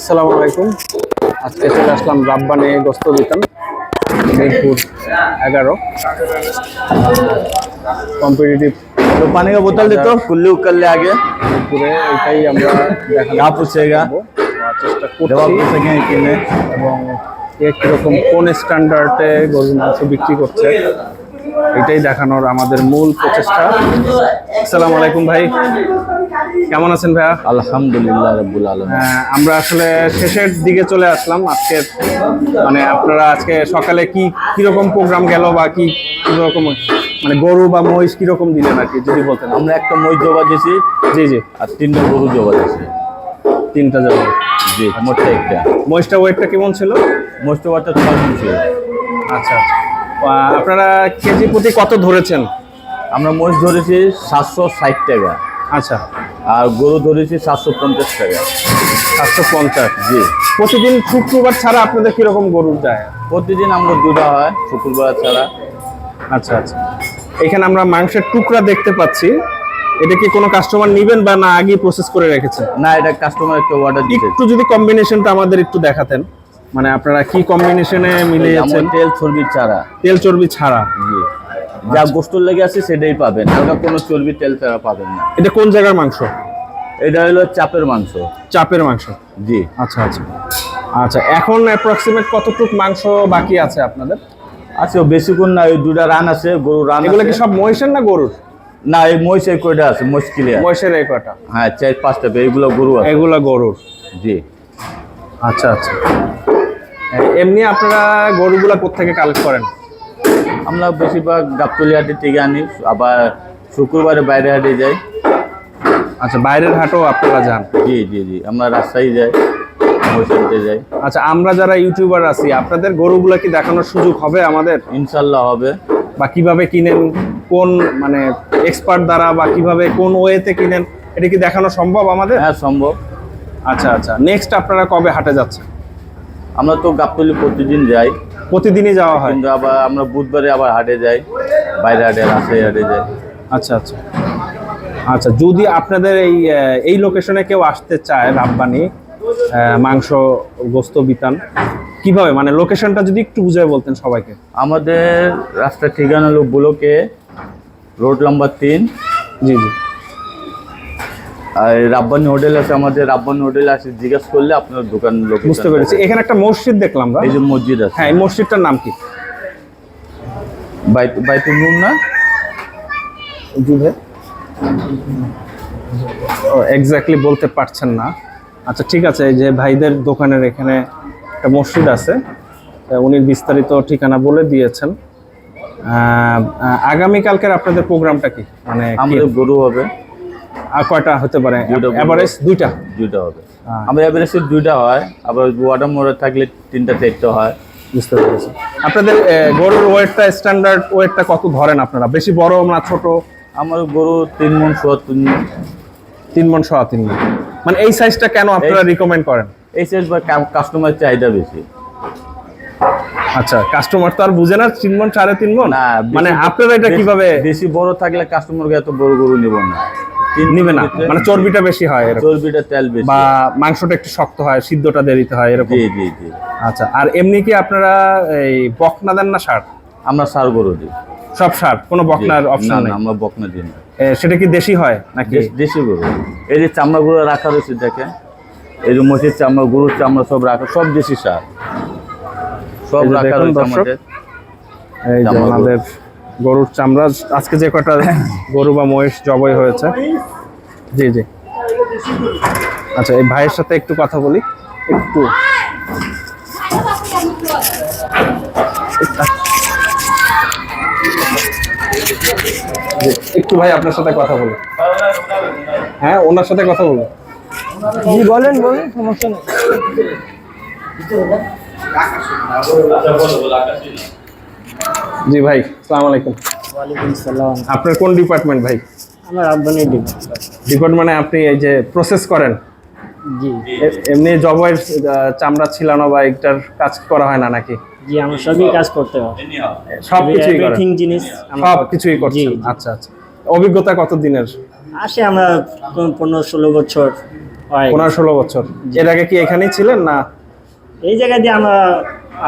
আসসালামু আলাইকুম। আজকে চলে আসলাম রাব্বানে গস্ত দিতাম মিরপুর এগারো। কম্পিটিটিভ তো পানি বোতল দিত। কুল্লু করলে আগে। মিরপুরে এটাই আমরা দেখা পুছেগা চেষ্টা কিনে। এবং একরকম কোন স্ট্যান্ডার্ডে গরুর মাংস বিক্রি করছে এটাই দেখানোর আমাদের মূল প্রচেষ্টা। আসসালামু আলাইকুম ভাই। কেমন আছেন ভাইয়া? আলহামদুলিল্লাহ রব্বুল আলম আমরা আসলে শেষের দিকে চলে আসলাম আজকে মানে আপনারা আজকে সকালে কি কীরকম প্রোগ্রাম গেল বা কি কীরকম মানে গরু বা মহিষ কীরকম দিলেন আর কি যদি বলতেন। আমরা একটা মহিষ জবা দিয়েছি। জি জি। আর তিনটা গরু জবা দিয়েছি। তিনটা যাবে জি মোটটা একটা। মহিষটা ওয়েটটা কেমন ছিল? মোস্ট ওয়াটার ছয় ছিল। আচ্ছা। আচ্ছা আপনারা কেজি প্রতি কত ধরেছেন? আমরা মহিষ ধরেছি সাতশো ষাট টাকা। আচ্ছা। আর গরু ধরেছি সাতশো পঞ্চাশ টাকা। সাতশো পঞ্চাশ। জি। প্রতিদিন শুক্রবার ছাড়া আপনাদের কীরকম গরু যায়? প্রতিদিন আমরা দুটা হয় শুক্রবার ছাড়া। আচ্ছা আচ্ছা। এখানে আমরা মাংসের টুকরা দেখতে পাচ্ছি। এটা কি কোনো কাস্টমার নেবেন বা না আগে প্রসেস করে রেখেছেন? না এটা কাস্টমার একটা অর্ডার দিতে একটু যদি কম্বিনেশনটা আমাদের একটু দেখাতেন। মানে আপনারা কি কম্বিনেশনে মিলিয়েছেন? তেল চর্বি ছাড়া। তেল চর্বি ছাড়া। জি। যা গোস্তর লেগে আছে সেটাই পাবেন। হালকা কোনো চর্বি তেল ছাড়া পাবেন না। এটা কোন জায়গার মাংস? এটা হলো চাপের মাংস। চাপের মাংস। জি। আচ্ছা আচ্ছা। আচ্ছা এখন অ্যাপ্রক্সিমেট কতটুক মাংস বাকি আছে আপনাদের? আচ্ছা বেশি বেশিক্ষণ না ওই দুটা রান আছে গরু রান এগুলো কি সব মহিষের না গরুর? না এই মহিষ এই কয়টা আছে? মহিষ মহিষের এই কয়টা? হ্যাঁ চার পাঁচটা এইগুলো গরু আছে। এগুলো গরুর। জি। আচ্ছা আচ্ছা। এমনি আপনারা গরুগুলা কোথেকে কালেক্ট করেন? আমরা বেশিরভাগ গাবতলি হাটে থেকে আনি আবার শুক্রবারে বাইরে হাটে যাই। আচ্ছা বাইরের হাটও আপনারা যান? জি জি জি আমরা রাজশাহী যাই মহিষ যাই। আচ্ছা আমরা যারা ইউটিউবার আছি আপনাদের গরুগুলো কি দেখানোর সুযোগ হবে আমাদের? ইনশাল্লাহ হবে। বা কীভাবে কিনেন কোন মানে এক্সপার্ট দ্বারা বা কীভাবে কোন ওয়েতে কিনেন এটা কি দেখানো সম্ভব আমাদের? হ্যাঁ সম্ভব। আচ্ছা আচ্ছা নেক্সট আপনারা কবে হাটে যাচ্ছেন? আমরা তো গাবতলি প্রতিদিন যাই। প্রতিদিনই যাওয়া হয়? কিন্তু আবার আমরা বুধবারে আবার হাটে যাই বাইরে হাটে রাজশাহী হাটে যাই। আচ্ছা আচ্ছা। আচ্ছা যদি আপনাদের এই এই লোকেশনে কেউ আসতে চায় রাব্বানি মাংস গোস্ত বিতান কীভাবে? মানে লোকেশনটা যদি একটু বুঝে বলতেন সবাইকে। আমাদের রাস্তার ঠিকানা হলো বুলোকে রোড নাম্বার তিন। জি জি। আর রাব্বানি হোটেল আছে আমাদের রাব্বানি হোটেল আছে জিজ্ঞেস করলে আপনার দোকান লোক বুঝতে পেরেছি। এখানে একটা মসজিদ দেখলাম এই যে মসজিদ আছে। হ্যাঁ এই মসজিদটার নাম কি? বাইত- বাইতুল নুন না? এক্স্যাক্টলি বলতে পারছেন না। আচ্ছা ঠিক আছে যে ভাইদের দোকানের এখানে একটা মসজিদ আছে। উনি বিস্তারিত ঠিকানা বলে দিয়েছেন। আগামীকালকের আপনাদের প্রোগ্রামটা কি? মানে? আমাদের গরু হবে। আর কয়টা হতে পারে। এভারেজ দুইটা? দুইটা হবে। হ্যাঁ। আমাদের এভারেজে দুইটা হয় আবার ওয়াটার মোড়ে থাকলে তিনটা চারটা হয়। বুঝতে পেরেছি। আপনাদের গরুর ওয়েটটা স্ট্যান্ডার্ড ওয়েটটা কত ধরেন আপনারা? বেশি বড় না ছোট? আমার গরু তিন মন সোয়া তিন মন। তিন মন সোয়া তিন মন। মানে এই সাইজটা কেন আপনারা রিকমেন্ড করেন? এই সাইজ বা কাস্টমার চাহিদা বেশি। আচ্ছা কাস্টমার তো আর বুঝে না তিন মন সাড়ে তিন মন? মানে আপনারা এটা কীভাবে বেশি বড় থাকলে কাস্টমারকে এত বড় গরু নিব না। নিবে না? মানে চর্বিটা বেশি হয় চর্বিটা তেল বেশি বা মাংসটা একটু শক্ত হয় সিদ্ধটা দেরিতে হয় এরকম? জি জি জি। আচ্ছা আর এমনি কি আপনারা এই বকনা দেন না সার? আমরা সার গরু দিই। সব সার? কোনো বকনার অপশন নেই? আমরা বকনা দিই না। সেটা কি দেশি হয় নাকি? দেশি গরু। এই যে চামড়া গুলো রাখা রয়েছে দেখে এই যে মসজিদ চামড়া গরুর চামড়া সব রাখা সব দেশি সার। সব রাখা রয়েছে আমাদের। এই যে আমাদের গরুর চামড়া আজকে যে কটা গরু বা মহিষ জবাই হয়েছে। জি জি। আচ্ছা এই ভাইয়ের সাথে একটু কথা বলি। একটু। একটু ভাই আপনার সাথে কথা বলি। হ্যাঁ ওনার সাথে কথা বলব জি বলেন বলেন সমস্যা নেই। জি ভাই সালাম আলাইকুম। ওয়ালাইকুম সালাম। আপনার কোন ডিপার্টমেন্ট ভাই? আমার আব্বানি ডিপ। ডিপার্টমেন্টে আপনি এই যে প্রসেস করেন? জি। এমনি জবের চামড়া ছিলানো বা একটার কাজ করা হয় না নাকি? জি আমার সবই কাজ করতে হয়। সব কিছুই এভরিথিং জিনিস সব কিছুই জি। আচ্ছা আচ্ছা। অভিজ্ঞতা কত দিনের আসে আমরা পনেরো ষোলো বছর হয়। পনেরো ষোলো বছর। এর আগে কি এখানেই ছিলেন না এই জায়গা দিয়ে আমরা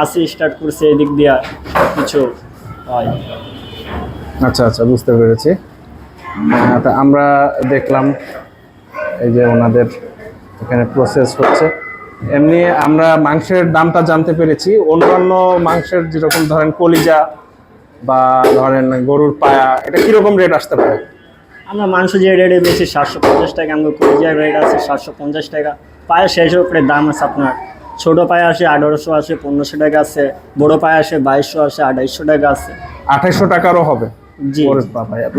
আসি স্টার্ট করছি এদিক দিয়ে কিছু হয়। আচ্ছা আচ্ছা বুঝতে পেরেছি। তা আমরা দেখলাম এই যে ওনাদের এখানে প্রসেস হচ্ছে। এমনি আমরা মাংসের দামটা জানতে পেরেছি। অন্যান্য মাংসের যেরকম ধরেন কলিজা বা ধরেন গরুর পায়া এটা কীরকম রেট আসতে পারে? আমরা মাংস যে রেটে বেশি সাতশো পঞ্চাশ টাকা আমরা কলিজার রেট আছে সাতশো পঞ্চাশ টাকা। পায়া সেই উপরে দাম আছে আপনার ছোটো পায়ে আসে আঠারোশো আসে পনেরোশো টাকা আছে বড় পায়ে আসে বাইশশো আসে আড়াইশো টাকা আছে আঠাইশশো টাকারও হবে? জি।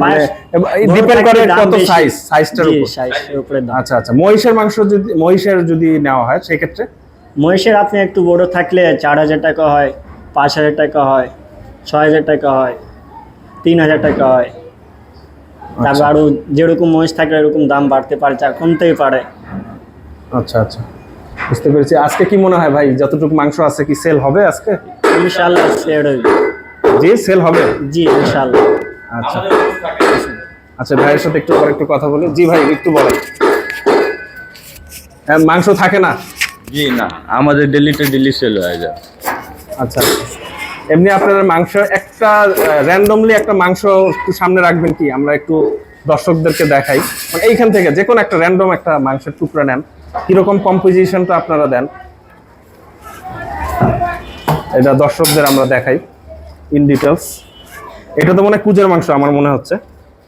মানে ডিপেন্ড করে কত সাইজ সাইজটার উপর। সাইজের উপরে আচ্ছা আচ্ছা মহিষের মাংস যদি মহিষের যদি নেওয়া হয় সেক্ষেত্রে? মহিষের আপনি একটু বড় থাকলে চার হাজার টাকা হয় পাঁচ হাজার টাকা হয় ছয় হাজার টাকা হয় তিন হাজার টাকা হয়। তারপর আচ্ছা। আরও যেরকম মহিষ থাকলে এরকম দাম বাড়তে পারে চা কমতেই পারে। আচ্ছা আচ্ছা। বুঝতে পেরেছি। আজকে কি মনে হয় ভাই? যতটুকু মাংস আছে কি সেল হবে আজকে? ইনশাল্লাহ সেট হইবে। জি সেল হবে? জি ইনশাল্লাহ আচ্ছা। আচ্ছা ভাইয়ের সাথে একটু পরে একটু কথা বলি। জি ভাই একটু বলেন। হ্যাঁ, মাংস থাকে না? জি না। আমাদের ডেলিতে ডেলি সেল হয়ে যায়। আচ্ছা। এমনি আপনারা মাংস একটা র্যান্ডমলি একটা মাংস একটু সামনে রাখবেন কি? আমরা একটু দর্শকদেরকে দেখাই। মানে এইখান থেকে যে কোনো একটা র্যান্ডম একটা মাংসের টুকরা নেন। কীরকম কম্পোজিশনটা আপনারা দেন? এটা দর্শকদের আমরা দেখাই ইন ডিটেলস এটা তো মনে কুজের মাংস আমার মনে হচ্ছে।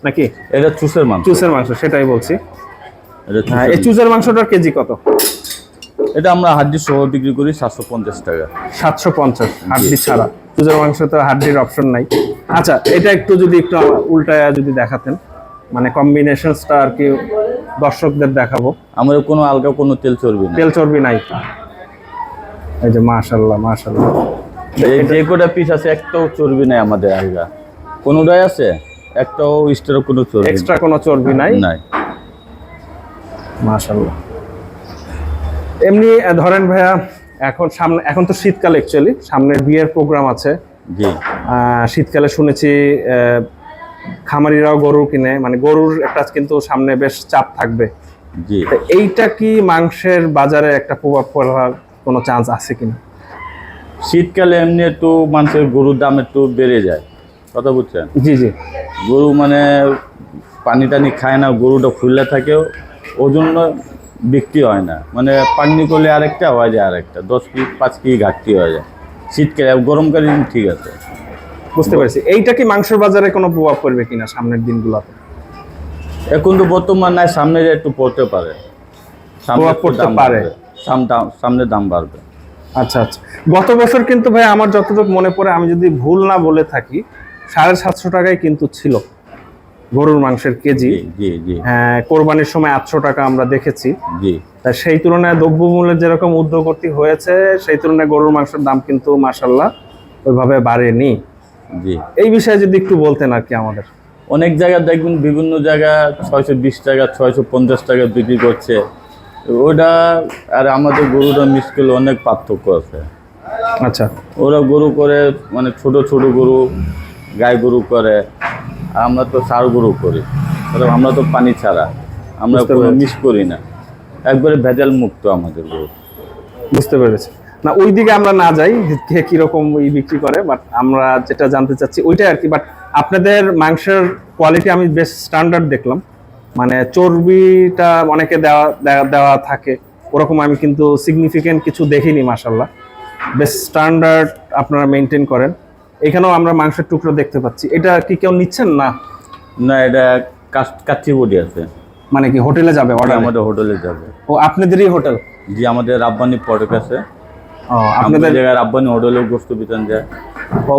নাকি? এটা চুষের মাংস। চুসের মাংস সেটাই বলছি। হ্যাঁ চুষের এই চুজের মাংসটার কেজি কত? এটা আমরা হাড্ডি সহ বিক্রি করি সাতশো পঞ্চাশ টাকা। সাতশো পঞ্চাশ হাড্ডি ছাড়া। চুজের মাংস তো হাড্ডির অপশন নাই। আচ্ছা এটা একটু যদি একটু উল্টায় যদি দেখাতেন। মানে কম্বিনেশনসটা আর কি দর্শকদের দেখাবো। আমাদের কোনো আলগা কোনো তেল চর্বি তেল চর্বি নাই। এই যে মাশাল্লাহ মাশাল্লাহ এই যে কটা পিস আছে একটাও চর্বি নাই আমাদের আলগা কোনোটাই আছে? একটাও স্টোরের কোনো চর্বি এক্সট্রা কোনো চর্বি নাই? নাই। মাশাল্লাহ এমনি ধরেন ভাইয়া এখন সামনে এখন তো শীতকাল অ্যাকচুয়ালি সামনের বিয়ের প্রোগ্রাম আছে। জি। শীতকালে শুনেছি আহ, খামারিরাও গরু কিনে মানে গরুর একটা কিন্তু সামনে বেশ চাপ থাকবে। জি। এইটা কি মাংসের বাজারে একটা প্রভাব পড়ার কোনো চান্স আছে কিনা? শীতকালে এমনি একটু মানুষের গরুর দাম একটু বেড়ে যায় কথা বুঝছেন? জি জি। গরু মানে পানি টানি খায় না গরুটা ফুললে থাকেও ওই জন্য বিক্রি হয় না। মানে পানি করলে আরেকটা হয়ে যায় আরেকটা দশ কেজি পাঁচ কেজি ঘাটতি হয়ে যায়। শীতকালে গরমকালে দিন ঠিক আছে। বুঝতে পারছি। এইটা কি মাংসের বাজারে কোনো প্রভাব পড়বে কিনা সামনের দিনগুলোতে? এখন তো বর্তমান নাই সামনে একটু পড়তে পারে। প্রভাব পড়তে পারে। সামনে দাম বাড়বে। আচ্ছা আচ্ছা। গত বছর কিন্তু ভাই আমার যতটুকু মনে পড়ে আমি যদি ভুল না বলে থাকি সাড়ে সাতশো টাকায় কিন্তু ছিল গরুর মাংসের কেজি। হ্যাঁ কোরবানির সময় আটশো টাকা আমরা দেখেছি। তা সেই তুলনায় দ্রব্যমূল্যের যেরকম উদ্যোগতি হয়েছে সেই তুলনায় গরুর মাংসের দাম কিন্তু মাসাল্লাহ ওইভাবে বাড়েনি। জি। এই বিষয়ে যদি একটু বলতেন আর কি আমাদের। অনেক জায়গায় দেখবেন বিভিন্ন জায়গা ছয়শো বিশ টাকা ছয়শো পঞ্চাশ টাকা বিক্রি করছে। ওটা আর আমাদের গরুটা মিস করলে অনেক পার্থক্য আছে। আচ্ছা। ওরা গরু করে মানে ছোট ছোট গরু গাই গরু করে আর আমরা তো সার গরু করি। আমরা তো পানি ছাড়া। আমরা কোনো মিস করি না। একবারে ভেজাল মুক্ত আমাদের গরু। বুঝতে পেরেছি। না ওই দিকে আমরা না যাই কে কীরকম ই বিক্রি করে বাট আমরা যেটা জানতে চাচ্ছি ওইটাই আর কি। বাট আপনাদের মাংসের কোয়ালিটি আমি বেশ স্ট্যান্ডার্ড দেখলাম। মানে চর্বিটা অনেকে দেওয়া দেওয়া- থাকে ওরকম আমি কিন্তু সিগনিফিকেন্ট কিছু দেখিনি মাসাল্লাহ বেশ স্ট্যান্ডার্ড আপনারা মেনটেন করেন। এখানেও আমরা মাংসের টুকরো দেখতে পাচ্ছি। এটা কি কেউ নিচ্ছেন না? না এটা কাচ- কাচ্চি বডি আছে। মানে কি হোটেলে যাবে অর্ডার আমাদের হোটেলে যাবে। ও আপনাদেরই হোটেল? জি আমাদের রাব্বানি পটের কাছে ও আপনাদের জায়গায় রাব্বানি হোটেলে গোস্ত বিতান যায়।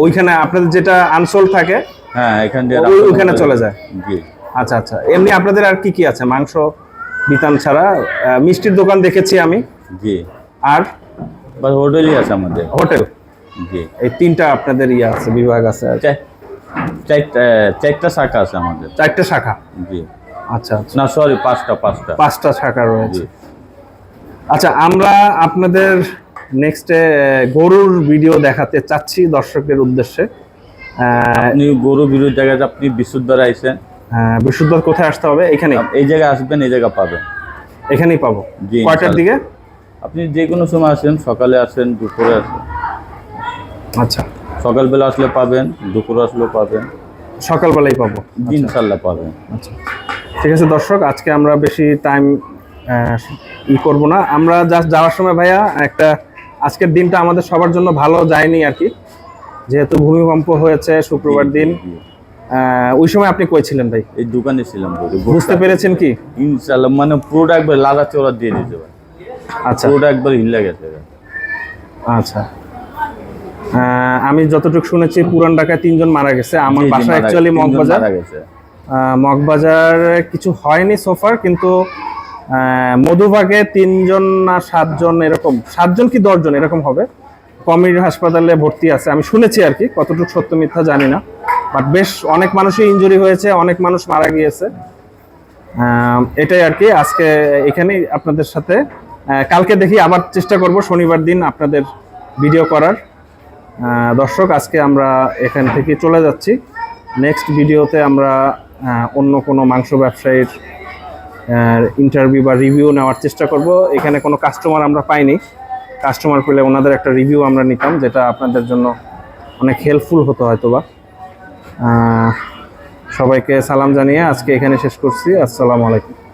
ওইখানে আপনাদের যেটা আনসোল্ড থাকে হ্যাঁ এখান দিয়ে ওইখানে চলে যায়? জি। আচ্ছা আচ্ছা এমনি আপনাদের আর কি কি আছে? মাংস বিতান ছাড়া মিষ্টির দোকান দেখেছি আমি। জি। আর? বাস হোটেলই আছে আমাদের। হোটেল? জি। এই তিনটা আপনাদের ইয়ে আছে বিভাগ আছে চারটা শাখা আছে আমাদের। চারটে শাখা? জি। আচ্ছা আচ্ছা। না সরি পাঁচটা পাঁচটা। পাঁচটা শাখা রয়েছে। আচ্ছা আমরা আপনাদের নেক্সটে গরুর ভিডিও দেখাতে চাচ্ছি দর্শকের উদ্দেশ্যে। আপনি গরু বিরুদ্ধ জায়গায় আপনি বিশুদ্ধ আইসেন আহ, বিশুদ্ধ কোথায় আসতে হবে? এখানে এই জায়গায় আসবেন এই জায়গা পাবেন। এখানেই পাবো। কয়টার দিকে? আপনি যে কোনো সময় আসেন সকালে আসেন দুপুরে আসেন। আচ্ছা। সকালবেলা আসলে পাবেন দুপুরে আসলেও পাবেন। সকালবেলাই পাবো। ইনশাল্লাহ পাবেন। আচ্ছা। ঠিক আছে দর্শক আজকে আমরা বেশি টাইম ই করব না। আমরা জাস্ট যাওয়ার সময় ভাইয়া একটা আজকের দিনটা আমাদের সবার জন্য ভালো যায়নি আর কি। যেহেতু ভূমিকম্প হয়েছে শুক্রবার দিন। ওই সময় আপনি কই ছিলেন ভাই? এই দোকানে ছিলাম বুঝতে পেরেছেন কি? ইনশাল্লাহ মানে পুরোটা একবার লাগা চোরা দিয়ে দিতে পারে আচ্ছা। পুরোটা একবার হিলে গেছে আচ্ছা। আমি যতটুকু শুনেছি পুরান ঢাকায় তিনজন মারা গেছে। আমার বাসা অ্যাকচুয়ালি মগবাজার। মগবাজার কিছু হয়নি সোফার কিন্তু মধুবাগে তিনজন না সাতজন এরকম? সাতজন কি দশজন? এরকম হবে। কমিউনিটি হাসপাতালে ভর্তি আছে। আমি শুনেছি আর কি, কতটুকু সত্য মিথ্যা জানি না। বাট বেশ অনেক মানুষই ইনজুরি হয়েছে, অনেক মানুষ মারা গিয়েছে। এটাই আর কি। আজকে এখানেই আপনাদের সাথে কালকে দেখি আবার চেষ্টা করব শনিবার দিন আপনাদের ভিডিও করার। দর্শক, আজকে আমরা এখান থেকে চলে যাচ্ছি। নেক্সট ভিডিওতে আমরা অন্য কোনো মাংস ব্যবসায়ীর ইন্টারভিউ বা রিভিউ নেওয়ার চেষ্টা করব। এখানে কোনো কাস্টমার আমরা পাইনি। কাস্টমার পেলে ওনাদের একটা রিভিউ আমরা নিতাম, যেটা আপনাদের জন্য অনেক হেল্পফুল হতো হয়তো বা সবাইকে সালাম জানিয়ে আজকে এখানে শেষ করছি। আসসালামু আলাইকুম।